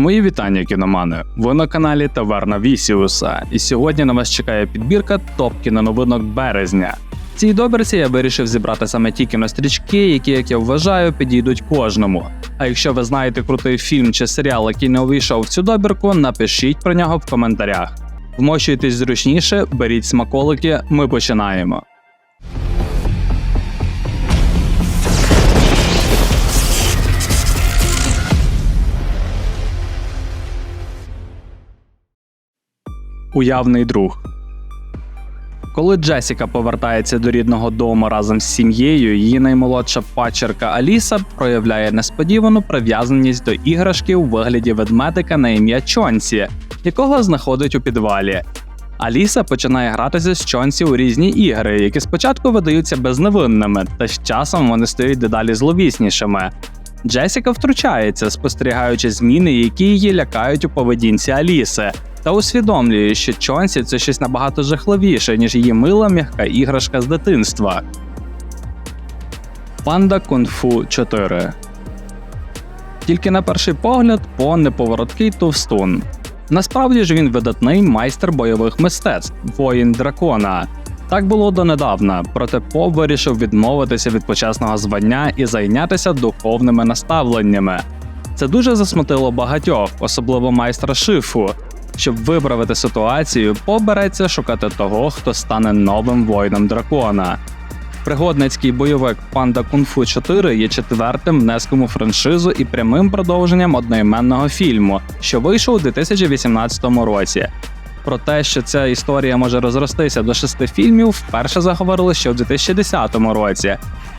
Мої вітання, кіномани! Ви на каналі Таверна Вісіуса, і сьогодні на вас чекає підбірка топ кіноновинок березня. В цій добірці я вирішив зібрати саме ті кінострічки, які, як я вважаю, підійдуть кожному. А якщо ви знаєте крутий фільм чи серіал, який не увійшов в цю добірку, напишіть про нього в коментарях. Вмощуйтесь зручніше, беріть смаколики, ми починаємо. Уявний друг. Коли Джесіка повертається до рідного дому разом з сім'єю, її наймолодша пачерка Аліса проявляє несподівану прив'язаність до іграшки у вигляді ведмедика на ім'я Чонсі, якого знаходить у підвалі. Аліса починає гратися з Чонсі у різні ігри, які спочатку видаються безневинними, та з часом вони стають дедалі зловіснішими. Джесіка втручається, спостерігаючи зміни, які її лякають у поведінці Аліси, та усвідомлює, що Чонсі це щось набагато жахливіше, ніж її мила м'яка іграшка з дитинства. Панда Кунг-Фу 4 Тільки на перший погляд По неповороткий товстун. Насправді ж він видатний майстер бойових мистецтв, воїн дракона. Так було донедавна, проте По вирішив відмовитися від почесного звання і зайнятися духовними наставленнями. Це дуже засмутило багатьох, особливо майстра шифу. Щоб виправити ситуацію, побереться шукати того, хто стане новим воїном дракона. Пригодницький бойовик Панда Кунг-Фу 4 є четвертим внеском у франшизу і прямим продовженням одноіменного фільму, що вийшов у 2018 році. Про те, що ця історія може розростися до шести фільмів, вперше заговорили ще в 2010 році.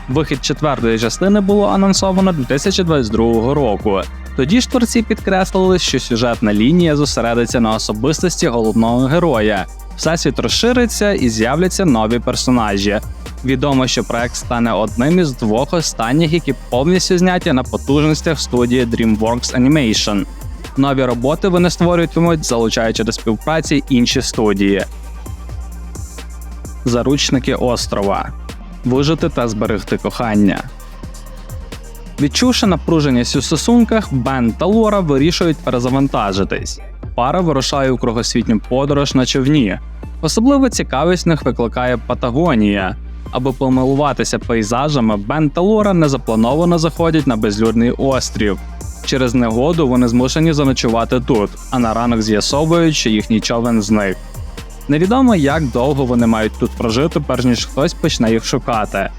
Вихід четвертої частини було анонсовано 2022 року. Тоді ж творці підкреслили, що сюжетна лінія зосередиться на особистості головного героя. Всесвіт розшириться і з'являться нові персонажі. Відомо, що проект стане одним із двох останніх, які повністю зняті на потужностях студії DreamWorks Animation. Нові роботи вони створюватимуть, залучаючи до співпраці інші студії. Заручники острова вижити та зберегти кохання. Відчувши напруженість у стосунках, Бен та Лора вирішують перезавантажитись. Пара вирушає у кругосвітню подорож на човні. Особливо цікавість них викликає Патагонія. Аби помилуватися пейзажами, Бен та Лора незаплановано заходять на безлюдний острів. Через негоду вони змушені заночувати тут, а на ранок з'ясовують, що їхній човен зник. Невідомо, як довго вони мають тут прожити, перш ніж хтось почне їх шукати.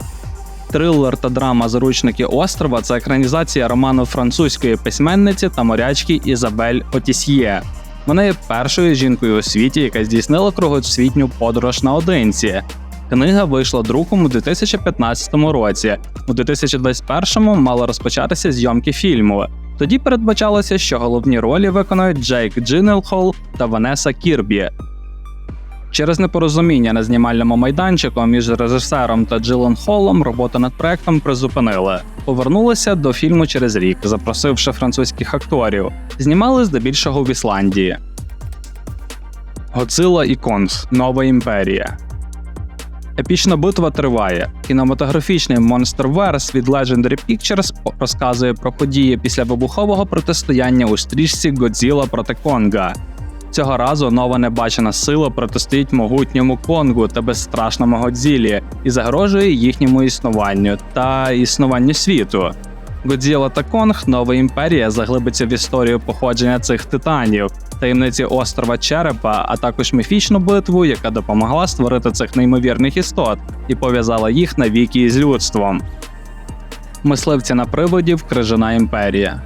Трилер та драма Заручники острова це екранізація роману французької письменниці та морячки Ізабель Отісьє. Вона є першою жінкою у світі, яка здійснила кругосвітню подорож наодинці. Книга вийшла друком у 2015 році. У 2021 мала розпочатися зйомки фільму. Тоді передбачалося, що головні ролі виконують Джейк Джинелхол та Ванеса Кірбі. Через непорозуміння на знімальному майданчику між режисером та Джилен Холлом роботу над проектом призупинили. Повернулися до фільму через рік, запросивши французьких акторів. Знімали здебільшого в Ісландії. Гоцила і Конг. Нова імперія. Епічна битва триває. Кінематографічний Monsterverse від Legendary Pictures розказує про події після вибухового протистояння у стрічці Годзіла проти Конга. Цього разу нова небачена сила протистоїть могутньому Конгу та безстрашному Годзілі і загрожує їхньому існуванню та існуванню світу. Годзіла та Конг нова імперія заглибиться в історію походження цих титанів, таємниці острова Черепа, а також міфічну битву, яка допомогла створити цих неймовірних істот і пов'язала їх навіки із людством. Мисливці на приводів Крижана імперія.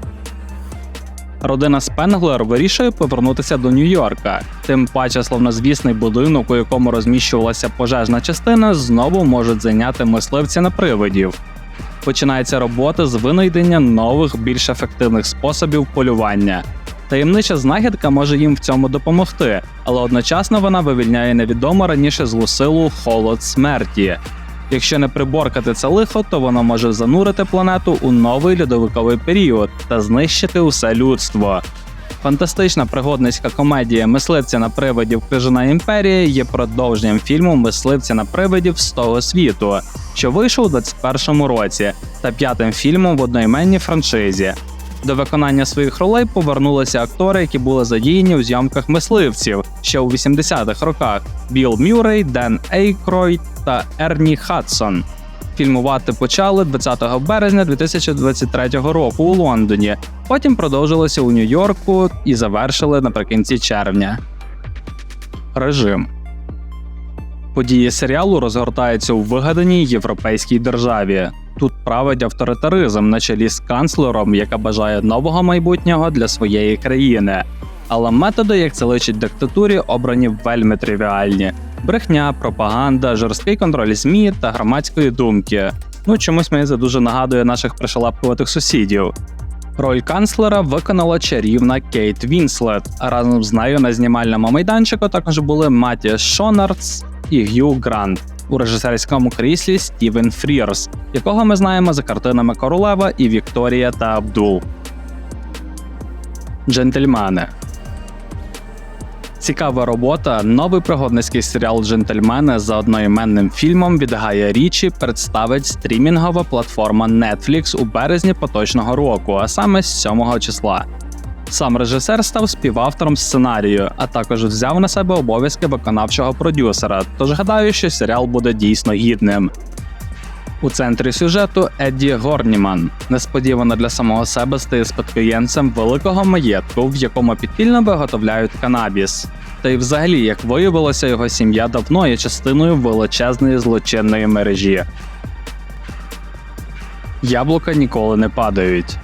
Родина Спенглер вирішує повернутися до Нью-Йорка. Тим паче славнозвісний будинок, у якому розміщувалася пожежна частина, знову можуть зайняти мисливці на привидів. Починається робота з винайдення нових, більш ефективних способів полювання. Таємнича знахідка може їм в цьому допомогти, але одночасно вона вивільняє невідому раніше злу силу холод смерті. Якщо не приборкати це лихо, то воно може занурити планету у новий льодовиковий період та знищити усе людство. Фантастична пригодницька комедія Мисливця на привидів Крижана імперія є продовженням фільму Мисливця на привидів з того світу, що вийшов у 2021 році, та п'ятим фільмом в одноіменній франшизі. До виконання своїх ролей повернулися актори, які були задіяні у зйомках мисливців ще у 80-х роках: Білл Мюррей, Ден Ейкройд та Ерні Хадсон. Фільмувати почали 20 березня 2023 року у Лондоні. Потім продовжилося у Нью-Йорку і завершили наприкінці червня. Режим Події серіалу розгортаються у вигаданій європейській державі. Тут править авторитаризм на чолі з канцлером, яка бажає нового майбутнього для своєї країни. Але методи, як це личить диктатурі, обрані вельми тривіальні: брехня, пропаганда, жорсткий контроль ЗМІ та громадської думки. Ну чомусь мені це дуже нагадує наших пришелапкуватих сусідів. Роль канцлера виконала чарівна Кейт Вінслет. А разом з нею на знімальному майданчику також були Матіас Шонардс і Г'ю Грант. У режисерському кріслі Стівен Фрірс, якого ми знаємо за картинами Королева і Вікторія та Абдул. Джентльмени. Цікава робота. Новий пригодницький серіал Джентльмени за одноіменним фільмом від Гая Річі представить стрімінгова платформа Netflix у березні поточного року, а саме з 7 числа. Сам режисер став співавтором сценарію, а також взяв на себе обов'язки виконавчого продюсера. Тож гадаю, що серіал буде дійсно гідним. У центрі сюжету Едді Горніман несподівано для самого себе стає спадкоємцем великого маєтку, в якому підпільно виготовляють канабіс. Та й взагалі, як виявилося, його сім'я давно є частиною величезної злочинної мережі. Яблука ніколи не падають.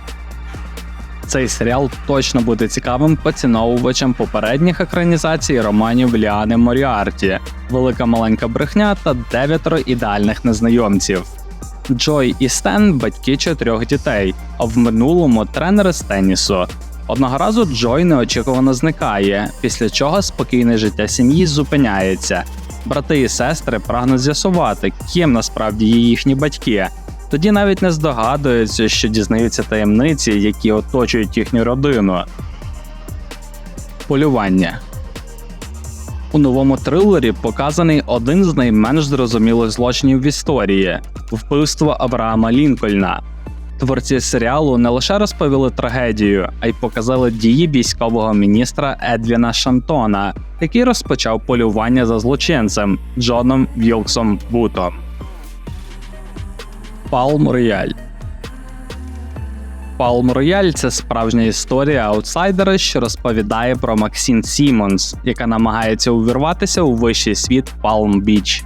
Цей серіал точно буде цікавим поціновувачам попередніх екранізацій романів Ліани Моріарті, Велика маленька брехня та дев'ятеро ідеальних незнайомців. Джой і Стен батьки чотирьох дітей, а в минулому тренери з тенісу. Одного разу Джой неочікувано зникає, після чого спокійне життя сім'ї зупиняється. Брати і сестри прагнуть з'ясувати, ким насправді є їхні батьки. Тоді навіть не здогадуються, що дізнаються таємниці, які оточують їхню родину. Полювання у новому трилері показаний один з найменш зрозумілих злочинів в історії вбивство Авраама Лінкольна. Творці серіалу не лише розповіли трагедію, а й показали дії військового міністра Едвіна Шантона, який розпочав полювання за злочинцем Джоном Вілксом Бутом. Палм Рояль Палм Рояль це справжня історія аутсайдера, що розповідає про Максін Сімонс, яка намагається увірватися у вищий світ Палм Біч.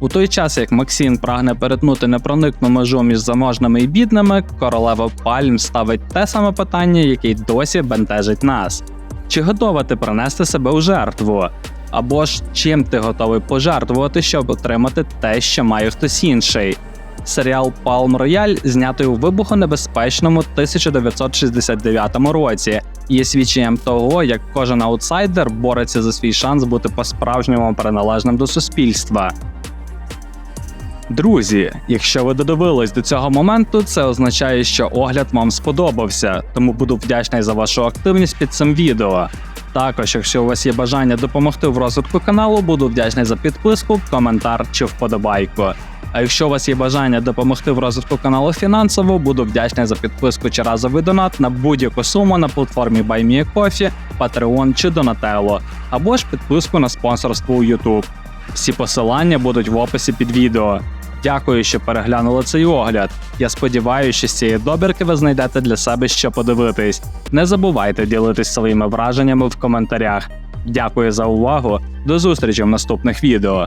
У той час, як Максін прагне перетнути непроникну межу між заможними і бідними, королева Пальм ставить те саме питання, яке й досі бентежить нас: чи готова ти принести себе у жертву? Або ж чим ти готовий пожертвувати, щоб отримати те, що має хтось інший? Серіал Палм Рояль знятий у вибухонебезпечному 1969 році, є свідченням того, як кожен аутсайдер бореться за свій шанс бути по-справжньому приналежним до суспільства. Друзі, якщо ви додивились до цього моменту, це означає, що огляд вам сподобався, тому буду вдячний за вашу активність під цим відео. Також, якщо у вас є бажання допомогти в розвитку каналу, буду вдячний за підписку, коментар чи вподобайку. А якщо у вас є бажання допомогти в розвитку каналу фінансово, буду вдячний за підписку чи разовий донат на будь-яку суму на платформі BuyMeACoffee, Patreon чи Donatello, або ж підписку на спонсорство у YouTube. Всі посилання будуть в описі під відео. Дякую, що переглянули цей огляд. Я сподіваюся, що з цієї добірки ви знайдете для себе що подивитись. Не забувайте ділитись своїми враженнями в коментарях. Дякую за увагу. До зустрічі в наступних відео.